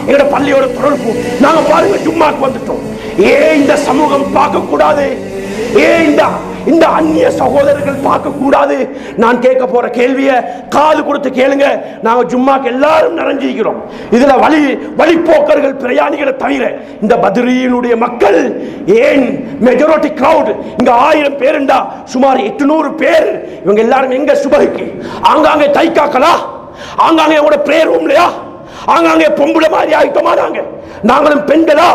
எங்களோட பள்ளியோட தொடர்பு நாங்க பாருங்க ஜும்மாக்கு வந்துட்டோம். ஏன் இந்த சமூகம் பார்க்க கூடாது ஏன் இந்த இந்த அந்நிய சகோதரர்கள் பார்க்க கூடாது நான் கேட்க போற கேள்வியை காது கொடுத்து கேளுங்க. நாங்க ஜும்மாக்கு எல்லாரும் நிறைஞ்சிருக்கிறோம் இதுல வழி வழிப்போக்கர்கள் பிரயாணிகளை தவிர இந்த பதிரியினுடைய மக்கள் ஏன் மெஜாரிட்டி கிரவுட் இங்க ஆயிரம் பேருண்டா சுமார் எட்டுநூறு பேர் இவங்க எல்லாரும் எங்க சுபகைக்கு? ஆங்காங்கே தைக்காக்கலா ஆங்காங்கே உங்களோட பிரேயர் ரூம்லையா ஆங்காங்கே பொம்பளை மாதிரி ஆகிட்டோமாதாங்க நாங்களும் பெண்களா?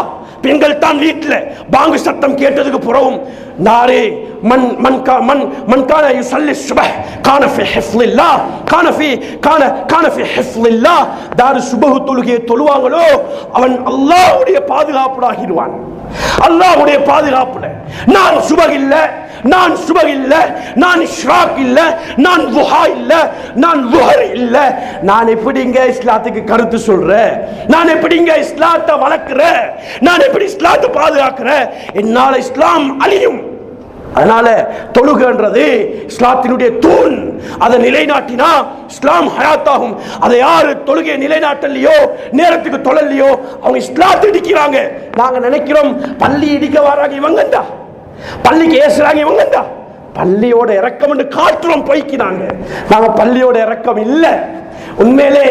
பெண்கள் தான் வீட்டுல. பாங்கு சத்தம் கேட்டதுக்கு புறவும் நாரே மண் மண் கா மண் மண் கான யுசல்லி சுப கான ஃபி ஹிஃப்லில்லா கான ஃபி கான கான ஃபி ஹிஃப்லில்லா. தாரு சுபஹு தொழுகையை தொழுவாங்களோ அவன் அல்லாஹ்வுடைய பாதுகாப்புடாகிடுவான் அல்லாஹ்வுடைய பாதுகாப்புல நான் சுபஹ் இல்ல நான் சுபஹ் இல்ல நான் ஷாக் இல்ல நான் துஹா இல்ல நான் லுஹர் இல்ல. நான் எப்படிங்க இஸ்லாத்துக்கு கருத்து சொல்றேன் நான் எப்படிங்க இஸ்லாத்தை வளர்க்கிறேன் நான் எப்படி இஸ்லாத்தை பாதுகாக்கிறேன் என்னால இஸ்லாம் அழியும். அதனால தொழுகன்றது இஸ்லாத்தினுடைய தூண். அதை நிலைநாட்டினா இஸ்லாம் ஹயாத்தாகும். அதை யாரு தொழுகையை நிலைநாட்டலையோ நேரத்துக்கு தொழலையோ அவங்க இஸ்லாத்தை இடிக்கிறாங்க. நாங்க நினைக்கிறோம் பள்ளி இடிக்க வராங்க இவங்கண்டா பள்ளிக்கு ஏசுறாங்க இவங்கண்டா பள்ளியோட இறக்கம் என்று காட்டுறோம் பொய்க்கிறாங்க. நாங்க பள்ளியோட இறக்கம் இல்லை. உண்மையிலே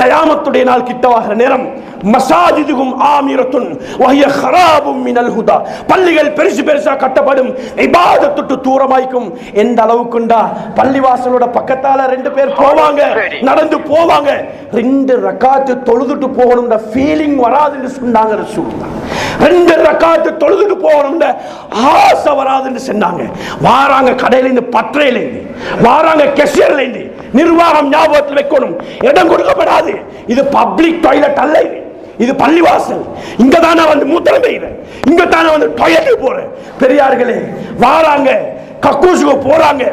கயாமத்துடைய நாள் கிட்டவாகிற நேரம் மசாஜிதுகும் ஆமிரத்துன் வஹிய ஹராபும் மினல் ஹுதா. பள்ளிகள் பெருசு பெருசா கட்டப்படும். இபாதத்துட்டு தூரமாய்க்கும். எந்த அளவுக்குண்டா பள்ளிவாசலோட பக்கத்தால ரெண்டு பேர் போவாங்க. நடந்து போவாங்க. ரெண்டு ரக்காத்து தொழுதுட்டு போகணும்ன்ற ஃபீலிங் வராதுன்னு சொன்னாங்க ரசூலுல்லாஹ். ரெண்டு ரக்காத்து தொழுதுட்டு போகணும்ன்ற ஆசை வராதுன்னு சொன்னாங்க. வாராங்க கடையில இருந்து பற்றையில இருந்து வாராங்க கெஷியர்ல இருந்து நிர்வாகம் ஞாபகத்தில் வைக்கணும். இடம் கொடுக்கப்படாது. இது பப்ளிக் டாய்லெட் அல்ல இது. இது பள்ளிவாசல். இங்க தானே வந்து மூத்திரம் பெய்யுறேன் இங்க தானே வந்து டாய்லெட் போறேன். பெரியார்களே வாராங்க. கக்கூசுக்கு போறாங்க.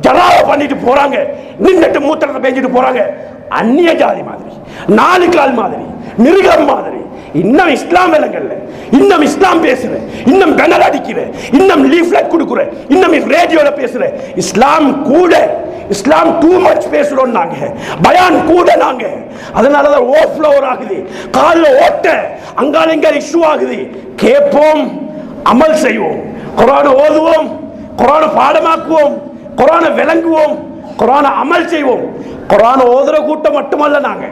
ஜனாவ பண்ணிட்டு போறாங்க. நின்றுட்டு மூத்திரத்தை பெஞ்சிட்டு போறாங்க. அந்நிய ஜாதி மாதிரி. நாலு கால் மாதிரி. மிருகம் மாதிரி. இன்னும் இஸ்லாம் விலங்கல்ல இன்னும் இஸ்லாம் பேசுற இன்னும் பேனர் அடிக்கிற இன்னும் லீஃப்லெட் கொடுக்குற இன்னும் ரேடியோல பேசுற இஸ்லாம் கூட இஸ்லாம் டூ மச் பேசுறோம் நாங்க. பயான் கூட நாங்க. அதனால தான் ஓவர்ஃப்ளோவர் ஆகுது. காலில் ஓட்ட அங்கால இங்க இஷ்யூ ஆகுது. கேட்போம் அமல் செய்வோம். குரானை ஓதுவோம் குரானை பாடமாக்குவோம் குரானை விளங்குவோம் குரானை அமல் செய்வோம். குரானை ஓதுற கூட்டம் மட்டுமல்ல நாங்க.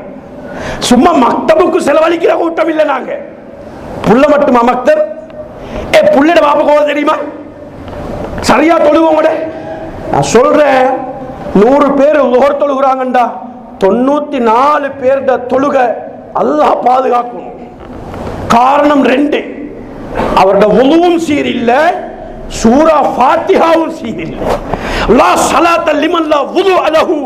சும்மா மக்தபுக்கு செலவழிக்கிற கூட்டம் இல்லை நாங்க. புள்ள மட்டுமா மக்தர் ஏ புள்ளிட பாப்பா ஓத தெரியுமா? சரியா தொழுவோம் கூட. நான் சொல்றேன் நூறு பேர் லோர் தொழுகிறாங்கண்டா. தொண்ணூத்தி நாலு பேர்ட தொழுக அல்லாஹ் பாதுகாக்கணும். காரணம் ரெண்டு. அவரோட உணவும் சீரில்லை சூரா ஃபாத்திஹாவும் சீரில்லை. லா சலாத்த லிமன் லா வுது அலஹு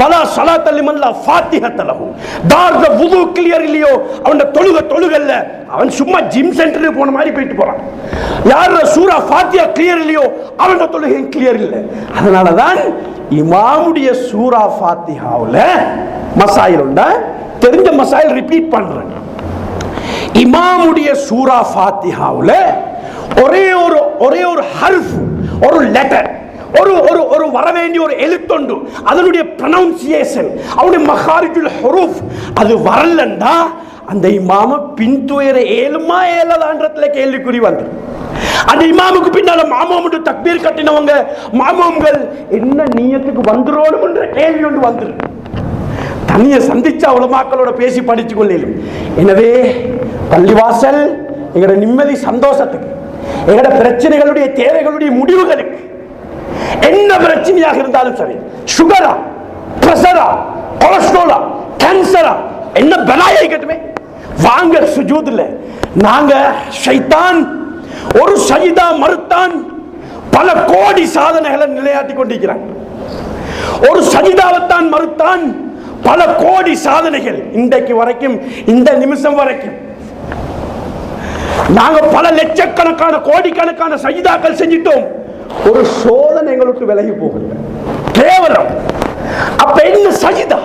வலா சலாத்த லிமன் லா ஃபாத்திஹத் அலஹு தார் த வுது கிளியர் இல்லையோ அவன் தொழுக தொழுகல்ல. அவன் சும்மா ஜிம் சென்டருக்கு போன மாதிரி போயிட்டு போறான். யார் சூரா ஃபாத்தியா கிளியர் இல்லையோ? அவங்க தொழுகை கிளியர் இல்லை. அதனால தான் இமாமுடைய சூரா ஃபாத்தியாவில் மசாயில் உண்டா? தெரிஞ்ச மசாயில் ரிப்பீட் பண்றேன். இமாமுடைய சூரா ஃபாத்தியாவில் ஒரே ஒரு ஒரே ஒரு ஹர்ஃப் ஒரு லெட்டர் ஒரு ஒரு ஒரு வரவேண்டிய ஒரு எழுத்துண்டு. அதனுடைய ப்ரனவுன்சியேஷன் அவனுடைய மஹாரிஜுல் ஹுரூஃப் அது வரலண்டா அந்த இமாம பின்துயர ஏழுமா ஏழதான்றதுல கேள்விக்குறி வந்து அந்த இமாமுக்கு பின்னால மாமாமுட்டு தக்பீர் கட்டினவங்க மாமோம்கள் என்ன நீயத்துக்கு வந்துரோணும்ன்ற கேள்வி ஒன்று வந்துரு தனியை சந்திச்ச உலமாக்களோட பேசி படிச்சு கொள்ளையிலும் எனவே பள்ளிவாசல் எங்களோட நிம்மதி சந்தோஷத்துக்கு எங்களோட பிரச்சனைகளுடைய தேவைகளுடைய முடிவுகளுக்கு என்ன பிரச்சனையாக இருந்தாலும் சரி சுகரா பிரஷரா கொலஸ்ட்ரோலா கேன்சரா என்ன பலாயை கட்டுமே வாங்க சுஜூதுல நாங்க ஷைத்தான் ஒரு சஜிதா மறுத்தான் பல கோடி சாதனைகளை நிலையாட்டி கொண்டிருக்கிறான் ஒரு சஜிதாவைத்தான் மறுத்தான் பல கோடி சாதனைகள் இன்றைக்கு வரைக்கும் இந்த நிமிஷம் வரைக்கும். நாங்க பல லட்சக்கணக்கான கோடிக்கணக்கான சஜிதாக்கள் செஞ்சிட்டோம். ஒரு சோதனை எங்களுக்கு விலகி போகல. கேவலம். அப்ப என்ன சஜிதா?